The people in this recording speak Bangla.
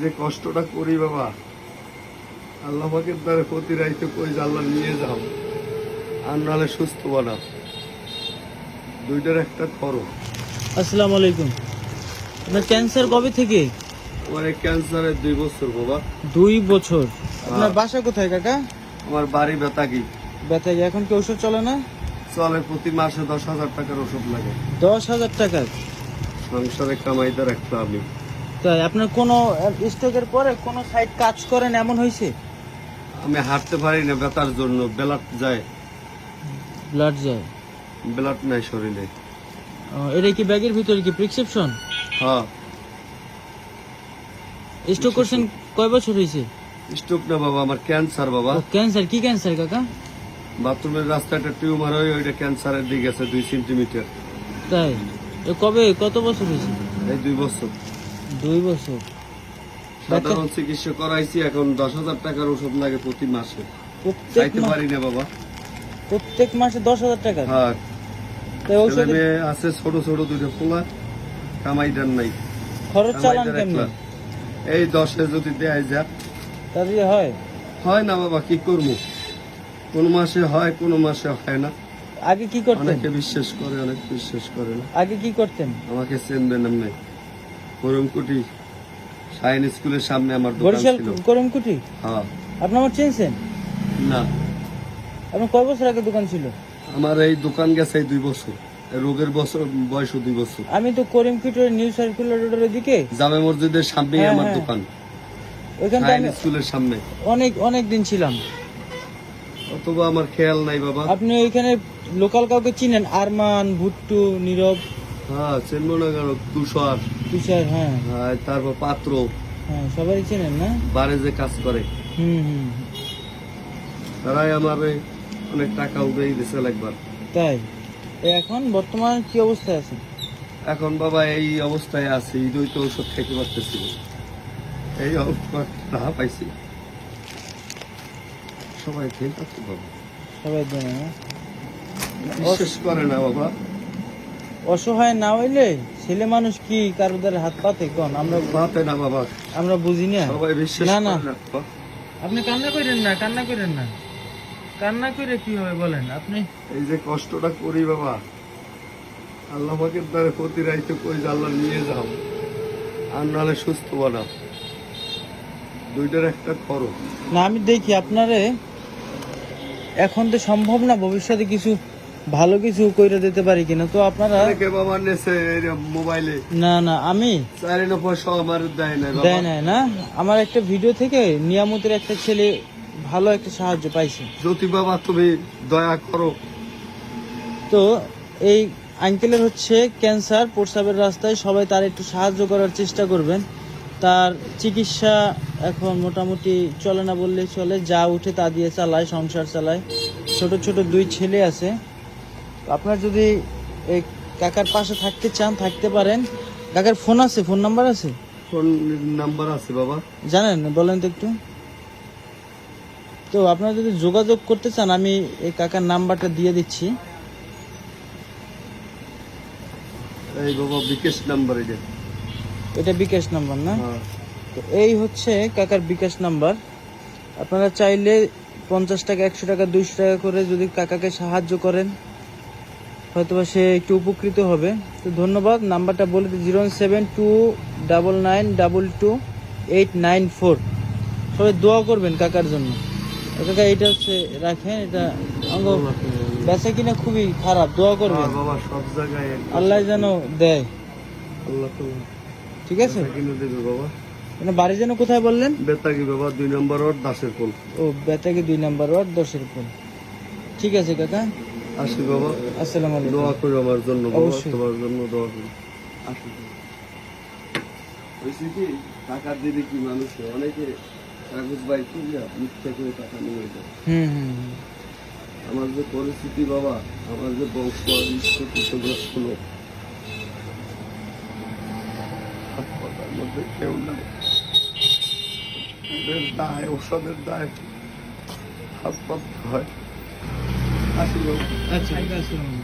যে কষ্টটা করি বাবা আল্লাহ পাকের দ্বারা প্রতি রাইতে কই যে আল্লাহ নিয়ে যাও আর নাহলে সুস্থ বানা দুইটার একটা করো। আসসালামু আলাইকুম। আপনার ক্যান্সার কবে থেকে? আমার এই ক্যান্সারের দুই বছর বাবা। দুই বছর। আপনার হ্যাঁ। বাসা কোথায় কাকা? আমার বাড়ি বেতাগি। ব্যথা এখন কি ওষুধ চলে না? চলে প্রতি মাসে দশ হাজার টাকার ওষুধ লাগে। দশ হাজার টাকা সংসারে কামাইতে রাখতো আমি। তাই আপনার কোনো স্ট্রোকের পরে কোনো সাইড কাজ করেন এমন হয়েছে? আমি হাঁটতে পারি না ব্যথার জন্য ব্লাড যায়। ব্লাড যায়? ব্লাড নাই শরীরে। এটা কি ব্যাগের ভিতরে কি প্রেসক্রিপশন হ্যাঁ। স্ট্রোক করছেন কয় বছর হয়েছে? স্টোক না বাবা আমার ক্যান্সার বাবা। ক্যান্সার কি ক্যান্সার কাকা? বাথরুমের রাস্তায় একটা টিউমার হয়ে ওইটা ক্যান্সারের দিকে আছে দুই সেন্টিমিটার তাই এ কবে কত বছর হয়েছে? এই দুই বছর। দুই বছর। সাধারণ চিকিৎসা করাইছি এখন দশ হাজার টাকার ওষুধ লাগে প্রতি মাসে। মা- পারি না বাবা। প্রত্যেক মাসে দশ হাজার টাকা? হ্যাঁ। আছে ছোট ছোট দুটো পোলা কামাইটার নাই। খরচ চালান কামাইটার এই দশে যদি দেয় হয়? হয় না বাবা কি করব? কোন মাসে হয় কোন মাসে হয় না। আগে কি করতেন? অনেকে বিশ্বাস করে অনেক বিশ্বাস করে না। আগে কি করতেন? আমাকে চেনবেন আপনি করমকুটি সাইন স্কুলের সামনে আমার দোকান বরিশাল ছিল। করিমকুটি? হ্যাঁ। আপনি আমার চিনছেন? না। আপনার কয় বছর আগে দোকান ছিল? আমার এই দোকান গেছে এই দুই বছর। রোগের বছর বয়স দুই বছর। আমি তো করিমকুটির নিউ সার্কুলার রোডের ওদিকে। জামে মসজিদের সামনেই হ্যাঁ, আমার হ্যাঁ। দোকান। সাইন আমি স্কুলের সামনে। অনেক অনেক দিন ছিলাম। অথবা আমার খেয়াল নাই বাবা। আপনি ওইখানে লোকাল কাউকে চিনেন? আরমান ভুট্টু নীরব? হ্যাঁ চেনবো না কেন তুষার তুষার হ্যাঁ। হ্যাঁ, তারপর পাত্র। হ্যাঁ সবারই চেনেন না? বারে যে কাজ করে। হুম হুম। তারাই আমার অনেক টাকা উঠে দিয়েছে একবার। তাই? এখন বর্তমান কি অবস্থায় আছে এখন বাবা এই অবস্থায় আছি ঈদই তো ওষুধ খেতে পারতেছি এই অবস্থা টাকা পাইছি। সবাই খেয়ে পাচ্ছে বাবা। সবাই জানে না। বিশ্বাস করে না বাবা। অসহায় না হইলে ছেলে মানুষ কি কারও দ্বারা হাত পাতে? কোন? আমরা পাতে না বাবা। আমরা বুঝি না। সবাই বিশ্বাস না, না। না আপনি কান্না করেন না কান্না করেন না। কান্না করে কি হবে বলেন? আপনি এই যে কষ্টটা করি বাবা আল্লাহ পাকের দ্বারা প্রতি রাইতে কই যে আল্লাহ নিয়ে যাও? আর নাহলে সুস্থ বানাও। দুইটার একটা খরচ। না আমি দেখি আপনারে এখন তো সম্ভব না ভবিষ্যতে কিছু ভালো কিছু কইরে দিতে পারি কিনা? তো আপনারা অনেকে বাবা নেছে এই মোবাইলে? না না আমি চারি না পয়সা আমার দেয় না দেয় নাই না? আমার একটা ভিডিও থেকে নিয়ামতের একটা ছেলে ভালো একটা সাহায্য পাইছে। জ্যোতি বাবা তুমি দয়া করো। তো এই আঙ্কেলের হচ্ছে ক্যান্সার প্রস্রাবের রাস্তায় সবাই তার একটু সাহায্য করার চেষ্টা করবেন। তার চিকিৎসা এখন মোটামুটি চলে না বললেই চলে। যা উঠে তা দিয়ে চালায় সংসার চালায়। ছোট ছোট দুই ছেলে আছে। আপনার যদি এই কাকার পাশে থাকতে চান থাকতে পারেন। কাকার ফোন আছে? ফোন নাম্বার আছে? ফোন নাম্বার আছে বাবা। জানেন বলেন তো একটু। তো আপনারা যদি যোগাযোগ করতে চান আমি এই কাকার নাম্বারটা দিয়ে দিচ্ছি। এই বাবা বিকেশ নাম্বার এটা। এটা বিকাশ নাম্বার না? হ্যাঁ। তো এই হচ্ছে কাকার বিকাশ নাম্বার। আপনারা চাইলে পঞ্চাশ টাকা একশো টাকা দুইশো টাকা করে যদি কাকাকে সাহায্য করেন হয়তোবা সে একটু উপকৃত হবে। তো ধন্যবাদ নাম্বারটা বলে দিই zero seven two double nine double two eight nine four. সবাই দোয়া করবেন কাকার জন্য। কাকা এটা হচ্ছে রাখেন এটা অঙ্গ বেচা কিনা খুবই খারাপ দোয়া করবেন। বাবা সব জায়গায় আল্লাহ যেন দেয়। আল্লাহ ঠিক আছে? কিনে দেবে বাবা। মানে বাড়ি যেন কোথায় বললেন? বেতাগি বাবা দুই নম্বর ওর দাসের কোল। ও বেতাকে দুই নাম্বার ওয়ার্ড দশের কোন ঠিক আছে কাকা। আসি বাবা। আসসালামু আলাইকুম। দোয়া করো আমার জন্য বাবা। তোমার জন্য দোয়া করি। আসি হয়েছে কি টাকা দিলে কি মানুষ অনেকে কাগজ বাই করিয়া মিথ্যা করে টাকা নিয়ে যায়। আমার যে পরিস্থিতি বাবা আমার যে বংশ ইষ্টগ্রস্ত লোক মধ্যে কেউ নাই। দায় ওষুধের দায়। হাত হয়। আচ্ছা। আলাইকুম